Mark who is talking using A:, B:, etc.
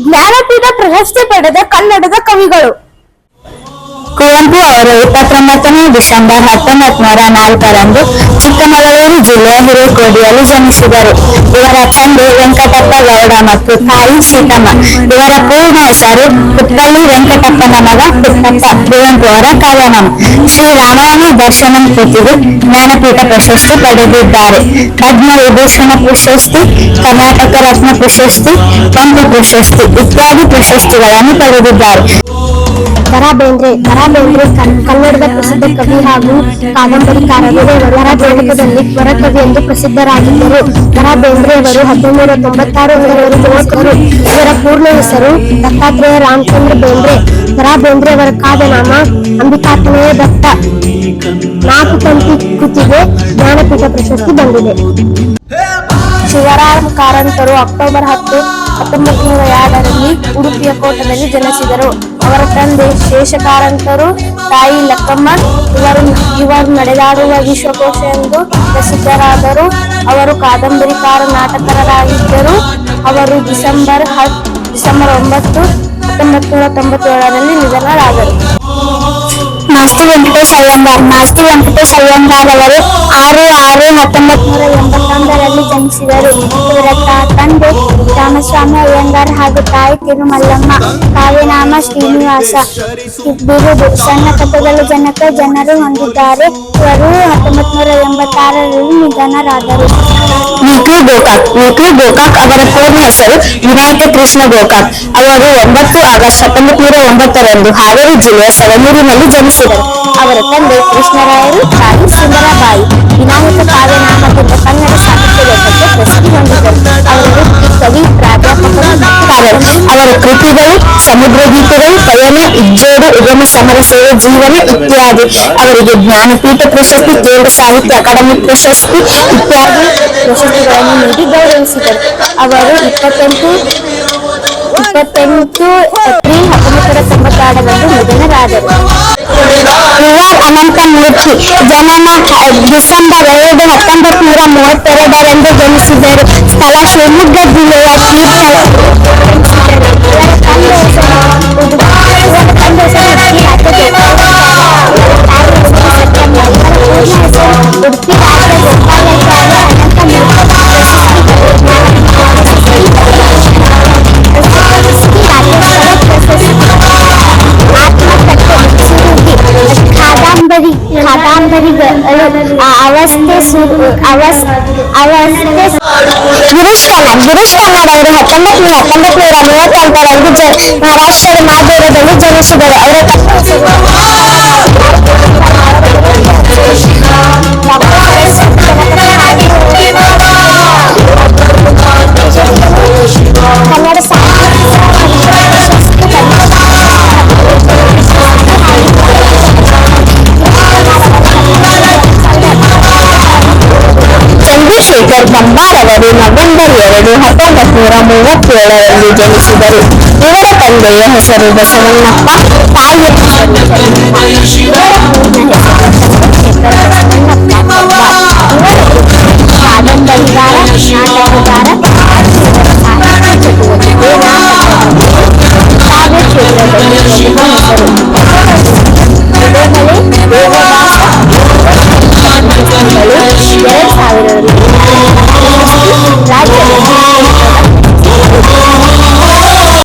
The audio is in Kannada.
A: ಜ್ಞಾನಪೀಠ ಪ್ರಶಸ್ತಿ ಪಡೆದ ಕನ್ನಡದ ಕವಿಗಳು.
B: ಕುವೆಂಪು ಅವರು ಇಪ್ಪತ್ತೊಂಬತ್ತನೇ ಡಿಸೆಂಬರ್ ಹತ್ತೊಂಬತ್ ನೂರ ನಾಲ್ಕರಂದು ಚಿಕ್ಕಮಗಳೂರು ಜಿಲ್ಲೆಯ ಹಿರೇಕೋಡಿಯಲ್ಲಿ ಜನಿಸಿದರು ಇವರ ತಂದೆ ವೆಂಕಟಪ್ಪ ಗೌಡ ಮತ್ತು ತಾಯಿ ಸೀತಮ್ಮ ಇವರ ಪೂರ್ಣ ಹೆಸರು ಪುಟ್ಟಳ್ಳಿ ವೆಂಕಟಪ್ಪನ ಮಗ ಪುಟ್ಟಪ್ಪ ಕುವೆಂಪು ಅವರ ಕಾವ್ಯನಾಮ ಶ್ರೀ ರಾಮಾಯಣ ದರ್ಶನಂ ಕೃತಿಗೆ ಜ್ಞಾನಪೀಠ ಪ್ರಶಸ್ತಿ ಪಡೆದಿದ್ದಾರೆ ಪದ್ಮ ವಿಭೂಷಣ ಪ್ರಶಸ್ತಿ ಕರ್ನಾಟಕ ರತ್ನ ಪ್ರಶಸ್ತಿ ಪಂಪ ಪ್ರಶಸ್ತಿ ಇತ್ಯಾದಿ ಪ್ರಶಸ್ತಿಗಳನ್ನು ಪಡೆದಿದ್ದಾರೆ
A: ದರಾ ಬೇಂದ್ರೆ ದರಾ ಬೇಂದ್ರೆ ಕನ್ನಡದ ಪ್ರಸಿದ್ಧ ಕವಿ ಹಾಗೂ ಕಾದಂಬರಿಕಾರರು ಜನಕದಲ್ಲಿ ಜೋಡಕದಲ್ಲಿ ಸ್ವರಕವಿ ಎಂದು ಪ್ರಸಿದ್ಧರಾಗಿದ್ದರು. ದರಾ ಬೇಂದ್ರೆ ಅವರು ಹದಿನೈದುನೂರ ತೊಂಬತ್ತಾರು ಜನಿಸಿದರು ಇವರ ಪೂರ್ಣ ಹೆಸರು ದತ್ತಾತ್ರೇಯ ರಾಮಚಂದ್ರ ಬೇಂದ್ರೆ. ದರಾ ಬೇಂದ್ರೆ ಅವರ ಕಾದನಾಮ ಅಂಬಿಕಾತ್ಮೇಯ ದತ್ತ. ನಾಲ್ಕು ತಂತಿ ಕೃತಿಗೆ ಜ್ಞಾನಪೀಠ ಪ್ರಶಸ್ತಿ ಬಂದಿದೆ. ಶಿವರಾಮ್ ಕಾರಂತರು ಅಕ್ಟೋಬರ್ ಹತ್ತು ಹತ್ತೊಂಬತ್ತು ನೂರ ಎರಡರಲ್ಲಿ ಉಡುಪಿಯ ಕೋಟದಲ್ಲಿ ಜನಿಸಿದರು. ಅವರ ತಂದೆ ಶೇಷಕಾರಂತರು ತಾಯಿ ಲಕ್ಕಮ್ಮ, ಇವರು ಇವರು ನಡೆದಾಡುವ ವಿಶ್ವಕೋಶ ಎಂದು ಪ್ರಸಿದ್ಧರಾದರು. ಅವರು ಕಾದಂಬರಿಕಾರ ನಾಟಕರಾಗಿದ್ದರು ಅವರು ಡಿಸೆಂಬರ್ ಹತ್, ಡಿಸೆಂಬರ್ ಒಂಬತ್ತು ಹತ್ತೊಂಬತ್ತು ನೂರ ತೊಂಬತ್ತೇಳರಲ್ಲಿ ನಿಧನರಾದರು.
B: ಮಾಸ್ತಿ ವೆಂಕಟೇಶ್ ಅಯ್ಯಂಗಾರ್, ಮಾಸ್ತಿ ವೆಂಕಟೇಶ್ ಅಯ್ಯಂಗಾರ್ ಅವರು ಆರು ಆರು ಹತ್ತೊಂಬತ್ತು ನೂರ ಎಂಬತ್ತೊಂದರಲ್ಲಿ ಜನಿಸಿದರು. ಇವರ ತಂದೆ ರಾಮಸ್ವಾಮಿ ಅಯ್ಯಂಗಾರ್ ಹಾಗೂ ತಾಯಿ ತಿರುಮಲ್ಲಮ್ಮ. ಕಾವ್ಯನಾಮ ಶ್ರೀನಿವಾಸ. ಬಿರುದು ಸಣ್ಣ ಕಥೆಗಳ ಜನಕ ಜನರು ಹೊಂದಿದ್ದಾರೆ. ಇವರು ಹತ್ತೊಂಬತ್ತು ನೂರ ಎಂಬತ್ತಾರರಲ್ಲಿ ನಿಧನರಾದರು. ವಿಕ್ರು ಗೋಕಾಕ್. ವಿಕ್ರು ಗೋಕಾಕ್ ಅವರ ಪೂರ್ಣ ಹೆಸರು ವಿನಾಯಕ ಕೃಷ್ಣ ಗೋಕಾಕ್. ಅವರು ಒಂಬತ್ತು ಆಗಸ್ಟ್ ಹತ್ತೊಂಬತ್ತು ನೂರ ಒಂಬತ್ತರಂದು ಹಾವೇರಿ ಜಿಲ್ಲೆಯ ಸವಣೂರಿನಲ್ಲಿ ಜನಿಸಿದರು. ಅವರ ತಂದೆ ಕೃಷ್ಣರಾಯರು ತಾಯಿ ಸುಂದರಬಾಯಿ ಅವರ ಕೃತಿಗಳು ಸಮುದ್ರ ಗೀತೆಗಳು ಪಯಣ ಇಜ್ಜೋಡು ಉಗಮ ಸಮರ ಸೇವೆ ಜೀವನ ಇತ್ಯಾದಿ ಅವರಿಗೆ ಜ್ಞಾನಪೀಠ ಪ್ರಶಸ್ತಿ ಕೇಂದ್ರ ಸಾಹಿತ್ಯ ಅಕಾಡೆಮಿ ಪ್ರಶಸ್ತಿ ಇತ್ಯಾದಿ ಪ್ರಶಸ್ತಿಗಳನ್ನು ನೀಡಿ ಗೌರವಿಸಿದರು ಅವರು ಇಪ್ಪತ್ತೆಂಟು ಇಪ್ಪತ್ತೆಂಟು ಏಪ್ರಿಲ್ ಹತ್ತೊಂಬತ್ತು ನೂರ ತೊಂಬತ್ತಾರರಂದು ನಿಧನರಾದರು ವಿಆರ್ ಅನಂತ ಮೂರ್ತಿ ಜನನ ಹ- ಡಿಸೆಂಬರ್ ಎರಡು ಹತ್ತೊಂಬತ್ತು ನೂರ ಮೂವತ್ತೆರಡರಂದು ಜನಿಸಿದರು ಸ್ಥಳ ಶಿವಮೊಗ್ಗ ಜಿಲ್ಲೆಯ ತೀರ್ಥ ಅವಸ್ಥೆ ಸು- ಅವಸ್ ಅವಸ್ಥೆ ಗಿರೀಶ್ ಕನ್ನಡ್ ಗಿರೀಶ್ ಕನ್ನಡ್ ಅವರು ಹತ್ತೊಂಬತ್ತು ನೂರ ಹತ್ತೊಂಬತ್ತು ನೂರ ಮೂವತ್ತೆಂಟರಂದು ಜ ಮಹಾರಾಷ್ಟ್ರದ ಮಾದೂರದಲ್ಲಿ ಜನಿಸಿದರು ಅವರ ತಂದೆ ಚಂದ್ರಶೇಖರ್ ಕಂಬಾರ್ ಅವರು ನವೆಂಬರ್ ಎರಡು ಹತ್ತೊಂಬತ್ತು ನೂರ ಮೂವತ್ತೇಳರಲ್ಲಿ ಜನಿಸಿದರು ಇವರ ತಂದೆಯ ಹೆಸರು ಬಸವಣ್ಣಪ್ಪ ತಾಯಿಯ